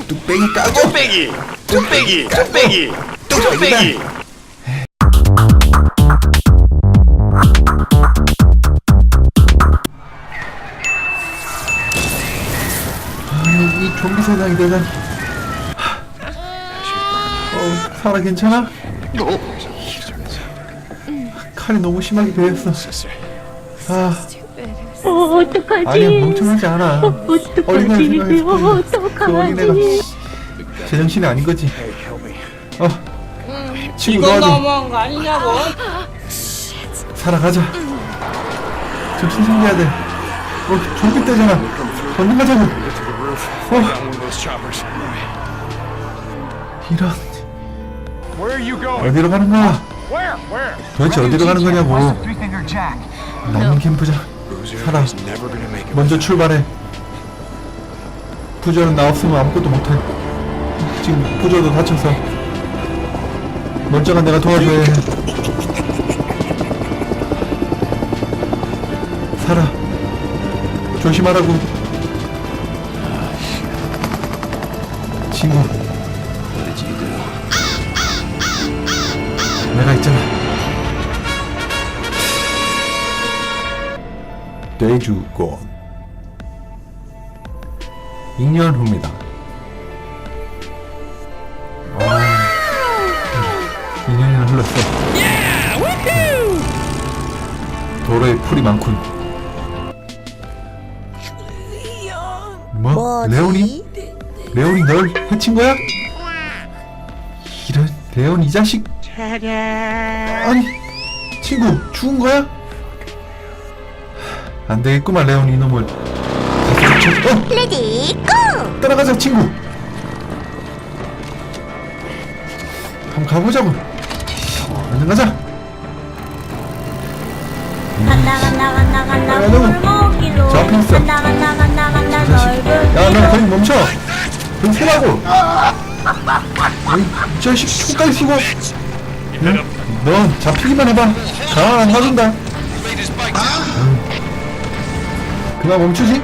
뚝배기 까줘 뚝배기. 뚝배기. 뚝배기 뚝배기. 아니 이 좀비 세상이 되다니 어 사라 괜찮아? 칼이 너무 심하게 베였어. 아 어, 어떡하지? 아니야 멍청하지 않아. 어, 어린애가 어떡하지? 생각했을 어, 때그 어린애가 어떡하지? 제정신이 아닌 거지. 어 친구 이건 도와줘 너무한 거 아니냐고? 살아가자. 좀 신생해야 돼. 어, 좀비 때잖아. 얼른 가자고. 어, 이런. Where are you going? 어디로 가는 거야? Where? Where? 도대체 어디로 가는 거냐고. 남은 캠프장 it. 먼저 출발해. 부저는 나 없으면 아무것도 못해. 지금 부저도 다쳐서. 멀쩡한 내가 도와줘야 해. 살아. 조심하라고. 친구 돼주곤 2년 후입니다. 아, 2년이나 흘렀어. 도로에 풀이 많군. 뭐? 레온이? 레온이 널 해친 거야? 이런 레온 이 자식. 아니 친구 죽은 거야? 안 되겠구만 레온 이놈을. 어 레디 고! 따라가자 친구. 한번 가보자고. 얼른 가자. 간다 간다 간다 간다. 야, 너. 골목길로. 저 앞에 있어. 간다 간다 간다 간다. 넓은 야 너 거기 멈춰. 거기 서라고. 이 자식 총까지 쏘고. 응? 넌 잡히기만 해봐. 가만 안 놔준다. 응. 그만 멈추지?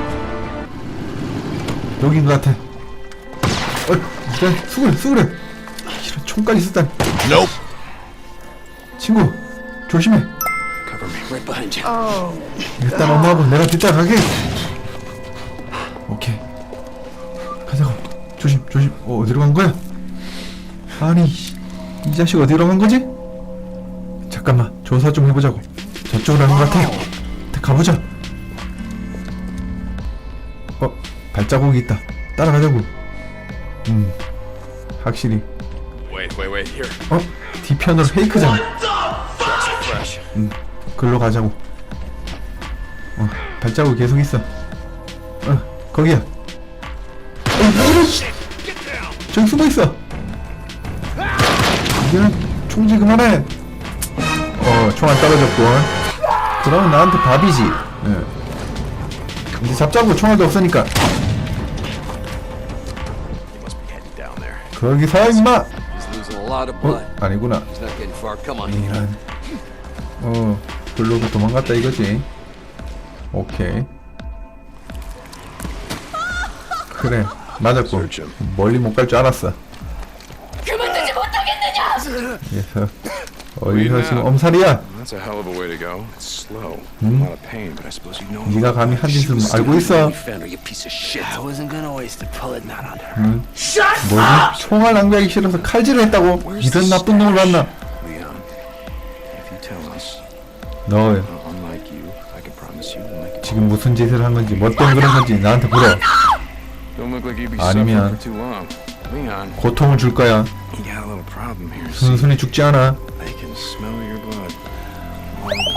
여긴 것 같아 어, 이런 수그래 수그래 이런 총까지 쓰다니 Nope. 친구 조심해. Cover me right behind you. 일단 엄마하고 내가 뒤따라가게. 오케이. 가자고 조심 조심. 어, 어디로 간 거야? 아니 이 자식 어디로 간 거지? 잠깐만 조사 좀 해보자고. 저쪽으로 가는 것 같아. 가보자 어 발자국이 있다 따라가자고 음 확실히 Wait, wait, wait. Here. 어 뒤편으로 페이크잖아 Fresh, fresh. 응, 글로 가자고. 어, 발자국 계속 있어. 어, 거기야. 어, 이런 씨. 저기 숨어 있어. 이제는 총질 그만해. 어, 총 안 떨어졌고. 그러면 나한테 밥이지. 예. 이제 잡자고 총알도 없으니까. 거기 서 임마. 어. 아니구나. 이런. 어, 글로도 도망갔다 이거지. 오케이. 그래, 맞았고. 멀리 못 갈 줄 알았어. 그만두지 못하겠느냐 그래서 어디서 지금 엄살이야? Know. 네가 감히 한 짓을 알고 있어? 뭐지? 총알 낭비하기 싫어서 칼질을 했다고? 이런 나쁜 놈을 만나? 너 uh. 지금 무슨 짓을 한 건지, 뭐 때문에 그런 건지 나한테 물어. 아니면- 고통을 줄 거야. 순순히 죽지 않아. I can smell your blood.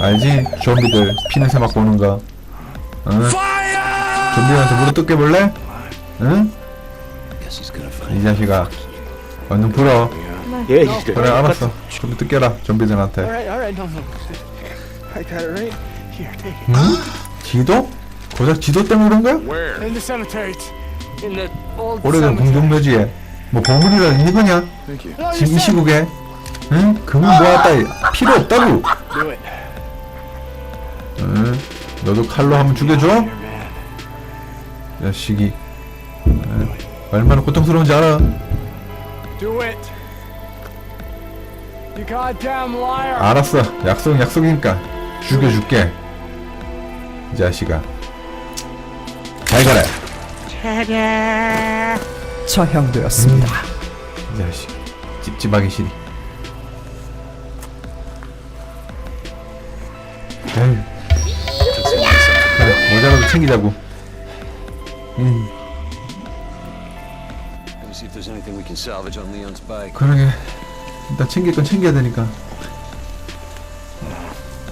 알지? 좀비들 피 냄새 맡고 오는 거. 응? 좀비한테 무릎 뜯게 볼래? 응? Guess he's gonna find 이 자식아. 얼른 불어. Leon, Yeah, he's good. 그래 알았어. 좀비 뜯겨라 좀비들한테. Alright, alright, no, no. I got it right here. Take it. 응? 지도? 고작 지도 때문에 그런 거야? where? In the cemetery. In the old 오래된 cemetery. 공동묘지에 뭐 보물이라도 있는 거냐? Thank you. No, you 지금 이 시국에 응? 금은 모았다 필요 없다고. 응? 너도 칼로 한번 죽여줘? 자식이 응? 얼마나 고통스러운지 알아? 알았어. 약속 약속이니까 죽여줄게. 이 자식아. 잘 가라. 처형되었습니다. 이 자식. 찝찝하게 시리. 에휴. 모자라도 챙기자고. 음 Let me see if there's anything we can salvage on Leon's bike. 그러게 일단 챙길 건 챙겨야 되니까.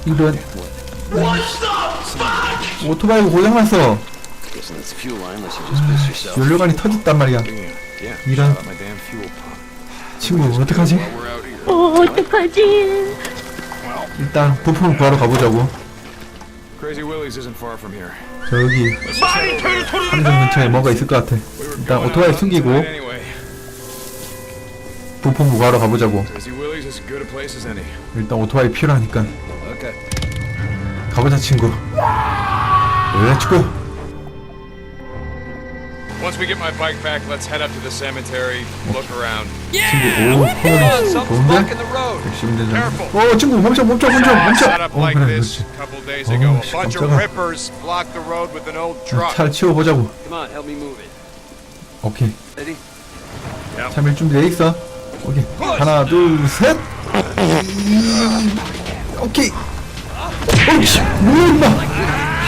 이런 오토바이가 고장 났어. 연료관이 터졌단 말이야. Yeah, yeah. 이런 Shut up my damn fuel pump. 친구 어떡하지? 어, 어떡하지? 일단 부품을 구하러 가보자고. Crazy Willie's isn't far from here. 저기 함정 근처에 뭔가 있을 것 같아. 일단 오토바이 숨기고 Anyway, 부품 구하러 가보자고. Crazy Willie's is as good a place as any. 일단 오토바이 필요하니까 Okay. 가보자 친구. 렛츠고. Once we get my bike back, let's head up to the cemetery, look around. 친구 오 컬러리 좋은데? the road. 열심히 되잖아. 오 친구 멈춰 멈춰 멈춰 멈춰. Set up 어 like 그래 this 그렇지. a couple days Oh, ago. A 씨, bunch of 깜짝아. rippers blocked the road with an old truck. 차를 치워보자고. Come on, help me move it. 오케이. Ready? 참일 준비돼 있어. 오케이. 하나 둘 셋. 오케이. 어이씨 뭐야 임마.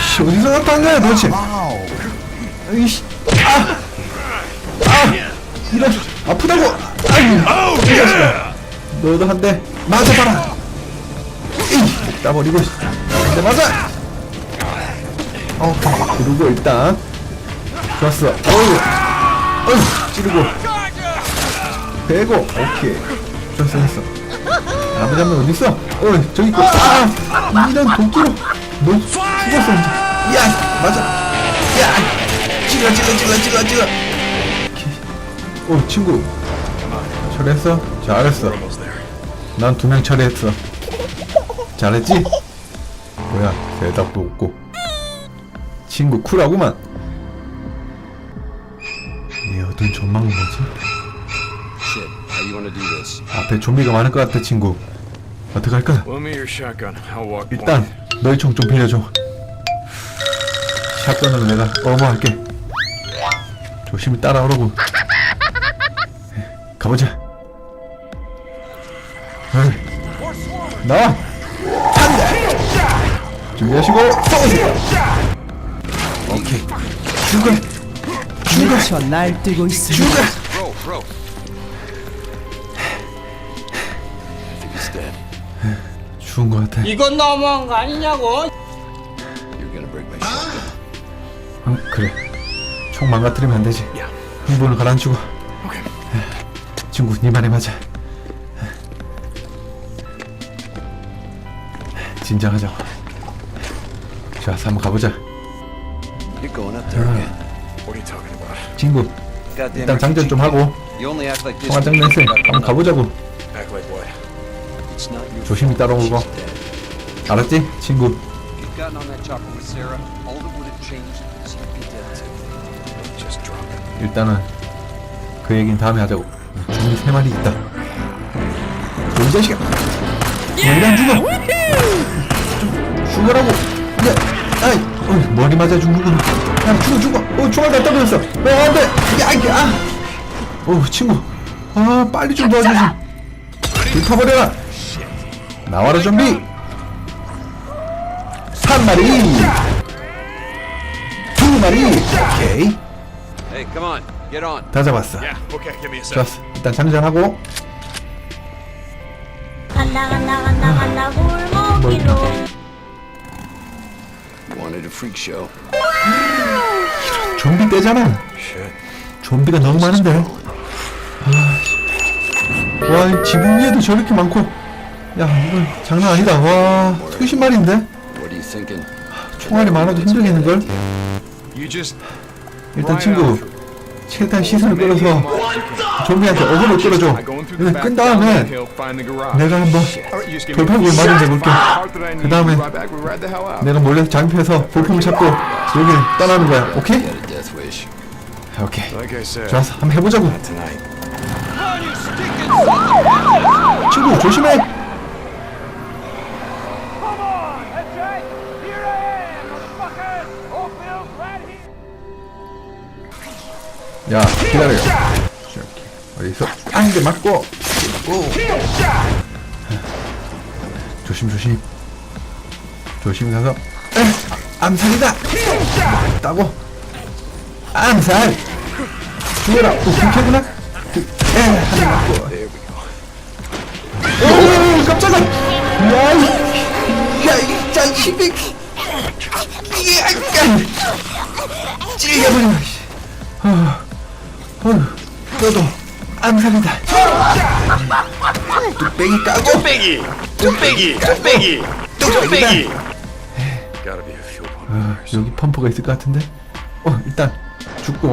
씨 어디서 나타난 거야 도대체. 이씨. 아. 아. 이런 아프다고. 아유. 이 자식아. 너도 한 대 맞아 봐라. 이 따버리고. 한대 맞아. 오케이. 그리고 일단 좋았어. 어우. 어우 찌르고. 대고 오케이 좋았어 나무 잡는 어디 있어? 어 저기 있고 아 이런 도끼로 너 죽었어 이제 야 맞아 야 찔러 찔러 찔러 찔러 찔러. 어 친구 처리했어? 잘했어. 난 두 명 처리했어 잘했지? 뭐야 대답도 없고 친구 쿨하구만 이 어두운 전망은 뭐지? 앞에 좀비가 많을 것 같아 친구 어떡할까? 일단 너희 총좀 빌려줘 샷건으로 내가 어머할게 조심히 따라오라고. 가보자. 어이, 나와 한대 준비하시고 오케이. 죽어 죽어 미쳐 날뛰고 있습니다. 죽어. 죽은 것 같아. 이건 너무한 거 아니냐고? 응, 그래. 총 망가뜨리면 안 되지. 흥분을 가라앉히고. 친구, 네 말에 맞아. 진정하자고. 좋았어, 한번 가보자. 친구. 일단 장전 좀 하고 this. 총알 장전했어. 한번 가보자고. 조심히. 따라오고. 알았지, 친구? 일단은 그 얘기는 다음에 하자고. 종이 세 마리 있다. 이 자식아. 왜안 죽어? 좀 죽으라고. 야, 아이, 어, 머리 맞아 죽는구나. 야, 죽어, 죽어. 어, 총알 다 떨어졌어. 어, 안 돼. 야, 야. 어, 친구. 아, 빨리 좀 도와주지. 불타버려라. 나와라, 좀비. 한 마리. 두 마리. 오케이. 다 잡았어. Yeah. Okay. Give me a sec. 좋았어. 일단 장전하고 간다 간다 간다 간다 골목길로 Wanted a freak show. 좀비 떼잖아. 좀비가 너무 많은데. 아, 와, 이 지붕 위에도 저렇게 많고. 야, 이건 장난 아니다. 와, 수십 마리인데? 총알이 많아도 힘들겠는 걸? 일단 친구, 최대한 시선을 끌어서 좀비한테 어그로 끌어줘. 끈 다음에 내가 한번 돌팔구를 마련해 볼게. 그 다음에 내가 몰래 잠입해서 볼품을 찾고 여기 떠나는 거야. 오케이? 오케이. 좋았어. 한번 해보자고. 친구 조심해 야 기다려. 이렇게. 어디서? 깡대 맞고. 맞고. 조심 조심. 조심 가서. 에, 암살이다. 따고. 암살. 죽여라. 또 불쾌구나. 에한대 맞고. 오 깜짝아. 야이 야이 자식이. 이게 약간 아, 어휴, 너도 암살이다. 뚝배기 까고 뚝배기! 뚝배기! 뚝배기! 뚝배기! 어, 여기 펌프가 있을 것 같은데. 어 일단 죽고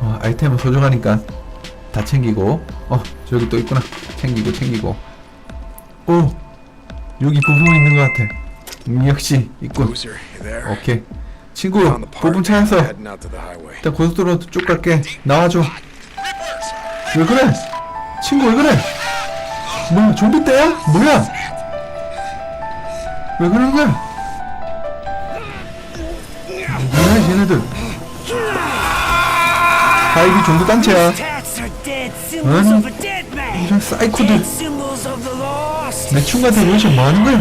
어, 아이템은 소중하니까 다 챙기고 어 저기 또 있구나 챙기고 챙기고 오 여기 부품 있는 것 같아. 음, 역시 있군. 오케이 친구 Found the part. 부품 찾아서. 일단 고속도로 쭉 갈게. 나와줘. 왜 그래? 친구 왜 그래? 뭐야 좀비 때야? 뭐야? 왜 그러는 거야? 뭐야 쟤네들? 하이비 종부 단체야. 아니 이런 사이코들. 내 친구한테 도대체 뭐 하는 거야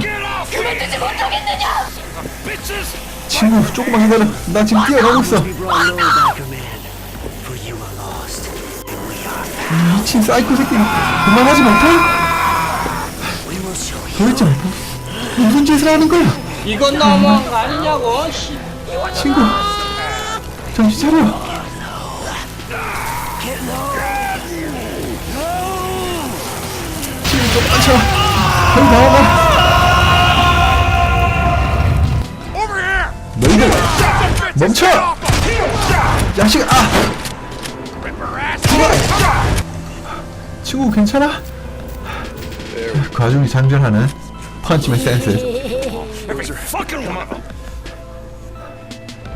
친구 조금만 기다려. 나 지금 뛰어가고 있어. 이 미친 사이코 새끼. 그만하지 못해? 도대체 뭐- 무슨 짓을 하는 거야? 이건 너무한 거 아니냐고 씨. 친구 정신 차려. 친구 좀 빠져 빨리 나와봐 멈춰! 야식 아! 친구 괜찮아? 과중이 장전하는 펀치맨 센스.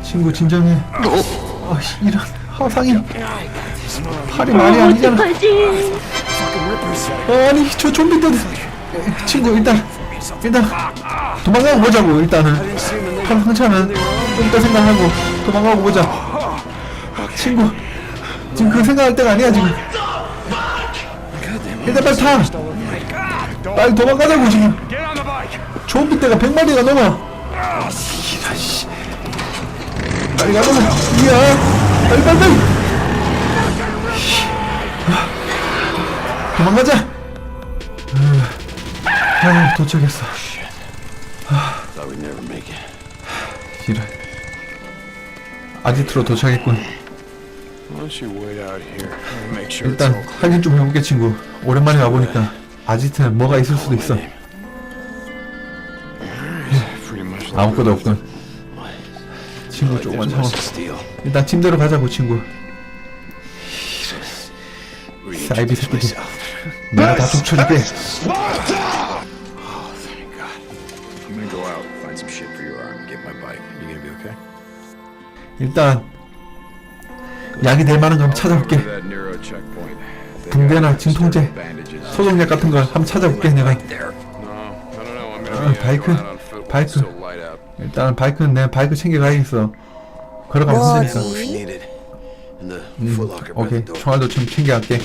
친구 진정해. 아 이런 화상이 팔이 말이 아니잖아. 어떡하지? 아니 저 좀비들. 친구 일단 일단 도망가고 보자고 일단은. 한 상처는 좀 이따 생각하고 도망가고 보자. 친구 지금 그 생각할 때가 아니야 지금. 일단 빨리 타. 빨리 도망가자고 지금. 좀비 때가 100마리가 넘어. 빨리 가보자 이야 빨리 빨리. 도망가자 아, 도착했어. It. 이런. 아지트로 도착했군. 일단. 확인 좀 해볼게 친구. 오랜만에 와보니까 아지트는 뭐가 있을 수도 있어. 아무것도 없군. 친구 조금만 참아. 일단 침대로 가자고 친구. 사이비 새끼들. 내가 다 쫓아줄게. 일단 약이 될 만한 거 한번 찾아볼게. That neuro checkpoint. They 붕대나 진통제. 소독약 같은 걸 한번 찾아볼게 내가. 아, 바이크, 바이크. 일단 바이크는 내가 바이크 챙겨가야겠어. 걸어가면 힘드니까. 음, 오케이. 총알도 좀 챙겨갈게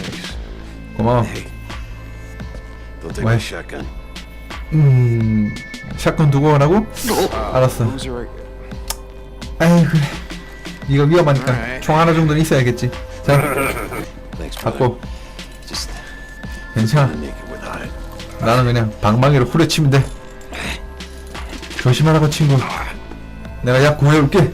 고마워 shotgun. 음 샷건 두고 오라고? 알았어 아이 그래 이거 위험하니까. 총 하나 정도는 있어야겠지 자. 갖고 괜찮아. 나는 그냥 방망이로 후려치면 돼 조심하라고 친구 내가 약 구해올게